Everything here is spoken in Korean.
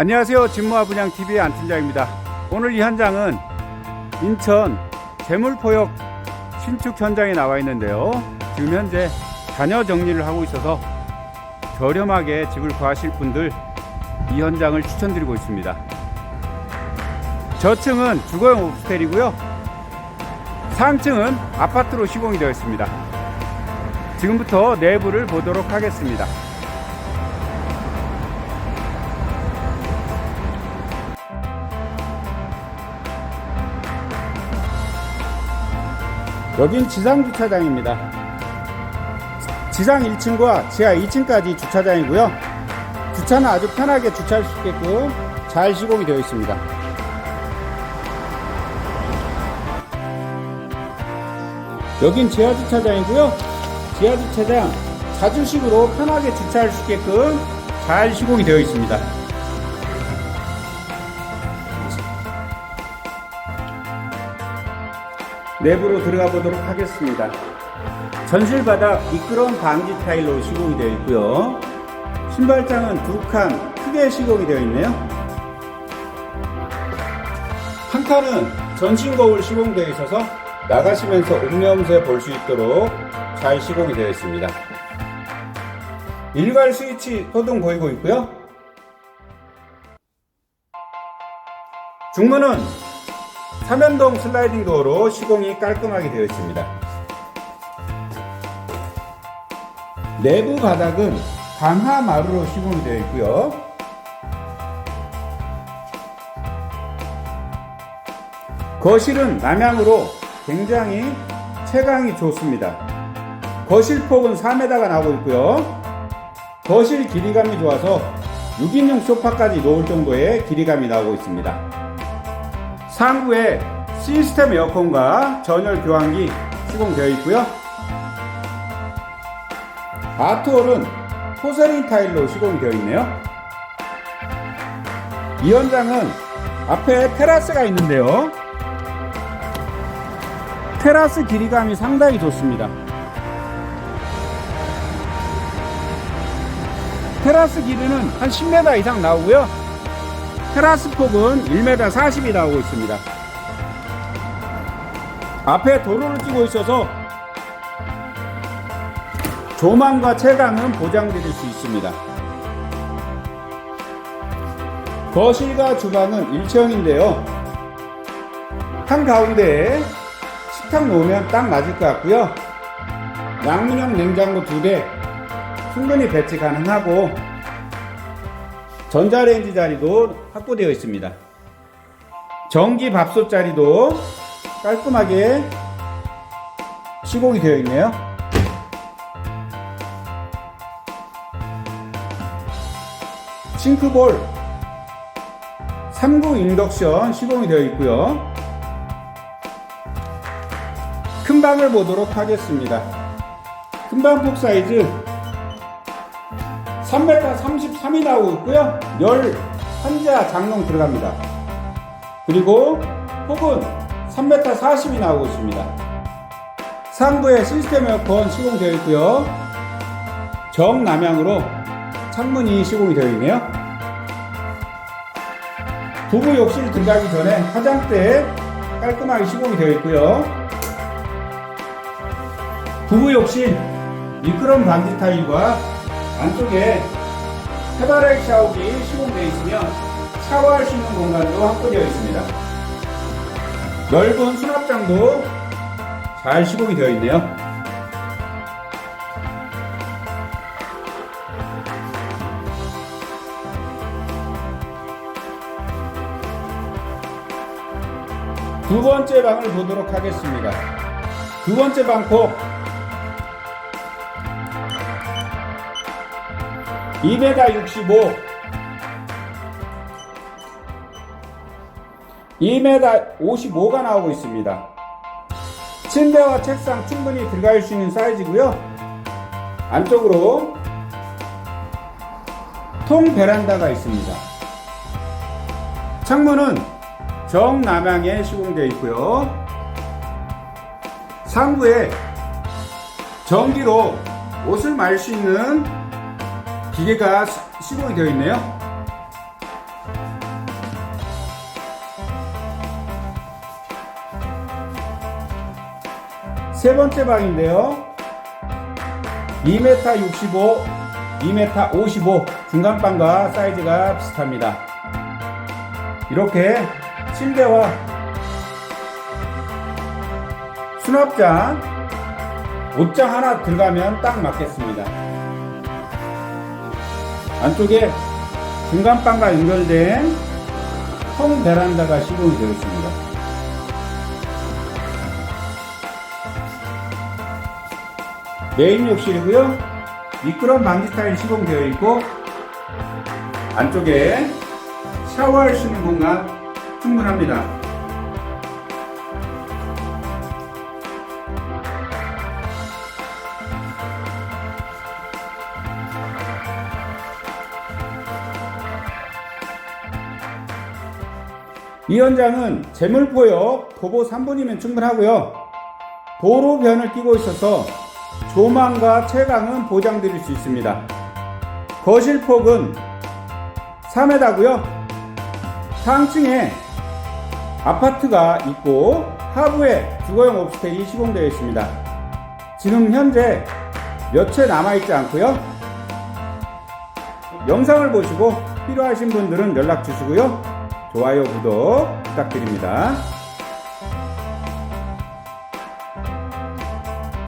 안녕하세요. 진모아 분양 TV의 안팀장입니다. 오늘 이 현장은 인천 재물포역 신축 현장에 나와 있는데요. 지금 현재 잔여 정리를 하고 있어서 저렴하게 집을 구하실 분들 이 현장을 추천드리고 있습니다. 저층은 주거용 오피스텔이고요. 상층은 아파트로 시공이 되어 있습니다. 지금부터 내부를 보도록 하겠습니다. 여긴 지상 주차장입니다. 지상 1층과 지하 2층까지 주차장이고요. 주차는 아주 편하게 주차할 수 있게끔 잘 시공이 되어 있습니다. 여긴 지하 주차장이고요. 지하 주차장 자주식으로 편하게 주차할 수 있게끔 잘 시공이 되어 있습니다. 내부로 들어가 보도록 하겠습니다. 전실 바닥 미끄럼 방지 타일로 시공이 되어 있고요. 신발장은 두 칸 크게 시공이 되어 있네요. 한 칸은 전신 거울 시공되어 있어서 나가시면서 옥념새 볼 수 있도록 잘 시공이 되어 있습니다. 일괄 스위치 소등 보이고 있고요. 중문은 삼연동 슬라이딩 도어로 시공이 깔끔하게 되어 있습니다. 내부 바닥은 강화 마루로 시공이 되어 있고요. 거실은 남향으로 굉장히 채광이 좋습니다. 거실 폭은 4m가 나오고 있고요. 거실 길이감이 좋아서 6인용 소파까지 놓을 정도의 길이감이 나오고 있습니다. 상부에 시스템 에어컨과 전열 교환기 시공되어 있고요. 아트홀은 포세린 타일로 시공이 되어 있네요. 이 현장은 앞에 테라스가 있는데요. 테라스 길이감이 상당히 좋습니다. 테라스 길이는 한 10m 이상 나오고요. 테라스 폭은 1m 40이 나오고 있습니다. 앞에 도로를 끼고 있어서 조망과 채광은 보장드릴 수 있습니다. 거실과 주방은 일체형인데요. 한가운데에 식탁 놓으면 딱 맞을 것 같고요. 양문형 냉장고 두대 충분히 배치 가능하고 전자레인지 자리도 확보되어 있습니다. 전기 밥솥 자리도 깔끔하게 시공이 되어 있네요. 싱크볼 3구 인덕션 시공이 되어 있고요. 큰 방을 보도록 하겠습니다. 큰 방폭 사이즈 3m 33이 나오고 있고요. 11자 장롱 들어갑니다. 그리고 폭은 3m 40이 나오고 있습니다. 상부에 시스템 에어컨 시공되어 있고요. 정남향으로 창문이 시공이 되어 있네요. 부부 욕실 들어가기 전에 화장대 깔끔하게 시공이 되어 있고요. 부부 욕실 미끄럼 방지 타일과 안쪽에 해바라기 샤워기 시공되어 있으며 샤워할 수 있는 공간도 확보되어 있습니다. 넓은 수납장도 잘 시공이 되어 있네요. 두 번째 방을 보도록 하겠습니다. 두 번째 방폭 2m 65 2m 55가 나오고 있습니다. 침대와 책상 충분히 들어갈 수 있는 사이즈고요. 안쪽으로 통 베란다가 있습니다. 창문은 정남향에 시공되어 있고요. 상부에 전기로 옷을 말 수 있는 기계가 시공이 되어 있네요. 세 번째 방인데요. 2m 65, 2m 55 중간 방과 사이즈가 비슷합니다. 이렇게 침대와 수납장 옷장 하나 들어가면 딱 맞겠습니다. 안쪽에 중간방과 연결된 통 베란다가 시공이 되어 있습니다. 메인 욕실이고요. 미끄럼 방지 타일 시공되어 있고 안쪽에 샤워할 수 있는 공간 충분합니다. 이 현장은 재물포역 도보 3분이면 충분하고요. 도로 변을 끼고 있어서 조망과 채광은 보장드릴 수 있습니다. 거실 폭은 3m고요. 상층에 아파트가 있고 하부에 주거용 오피스텔이 시공되어 있습니다. 지금 현재 몇 채 남아있지 않고요. 영상을 보시고 필요하신 분들은 연락 주시고요. 좋아요, 구독 부탁드립니다.